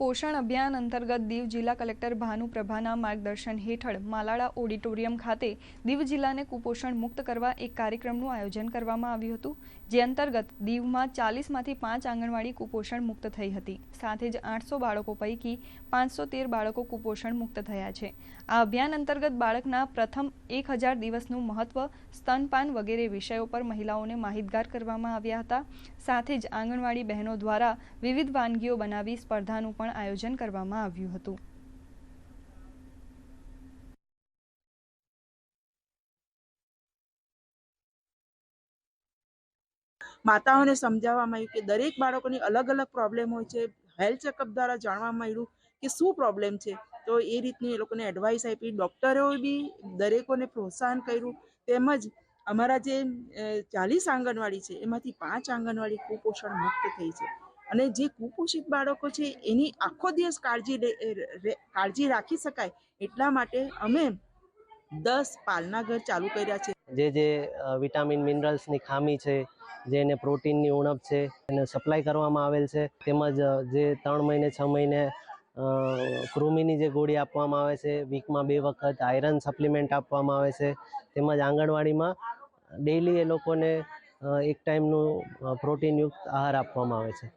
પોષણ અભિયાન અંતર્ગત દીવ જિલ્લા કલેક્ટર ભાનુ પ્રભાના માર્ગદર્શન હેઠળ માલાડા ઓડિટોરિયમ ખાતે દીવ જિલ્લાને કુપોષણ મુક્ત કરવા એક કાર્યક્રમનું આયોજન કરવામાં આવ્યું હતું, જે અંતર્ગત દીવમાં ચાલીસમાંથી પાંચ આંગણવાડી કુપોષણ મુક્ત થઈ હતી. સાથે જ આઠસો બાળકો પૈકી પાંચસો તેર બાળકો કુપોષણ મુક્ત થયા છે. આ અભિયાન અંતર્ગત બાળકના પ્રથમ એક હજાર દિવસનું મહત્વ, સ્તનપાન વગેરે વિષયો પર મહિલાઓને માહિતગાર કરવામાં આવ્યા હતા. સાથે જ આંગણવાડી બહેનો દ્વારા વિવિધ વાનગીઓ બનાવી સ્પર્ધાનું પણ આયોજન કરવામાં આવ્યું હતું. માતાઓને સમજાવવામાં આવ્યું કે દરેક બાળકોની અલગ અલગ પ્રોબ્લેમ હોય છે. હેલ્થ ચેકઅપ દ્વારા જાણવા મળ્યું કે શું પ્રોબ્લેમ છે. તો એ રીતની એ લોકોને એડવાઇસ આપી. ડૉક્ટરોએ બી દરેકોને પ્રોત્સાહન કર્યું. તેમજ અમારા જે ચાલીસ આંગણવાડી છે, એમાંથી પાંચ આંગણવાડી કુપોષણ મુક્ત થઈ છે. અને જે કુપોષિત બાળકો છે, એની આખો દિવસ કાળજી કાળજી રાખી શકાય એટલા માટે અમે દસ પાલના ઘર ચાલુ કર્યા છે. જે જે વિટામિન મિનરલ્સની ખામી છે, જે એને પ્રોટીનની ઉણપ છે, એને સપ્લાય કરવામાં આવેલ છે, તેમજ જે ત્રણ મહિને, છ મહિને કૃમિની જે ગોળી આપવામાં આવે છે, વીકમાં બે વખત આયરન સપ્લિમેન્ટ આપવામાં આવે છે, તેમજ આંગણવાડીમાં ડેઈલી એ લોકોને એક ટાઈમનું પ્રોટીનયુક્ત આહાર આપવામાં આવે છે.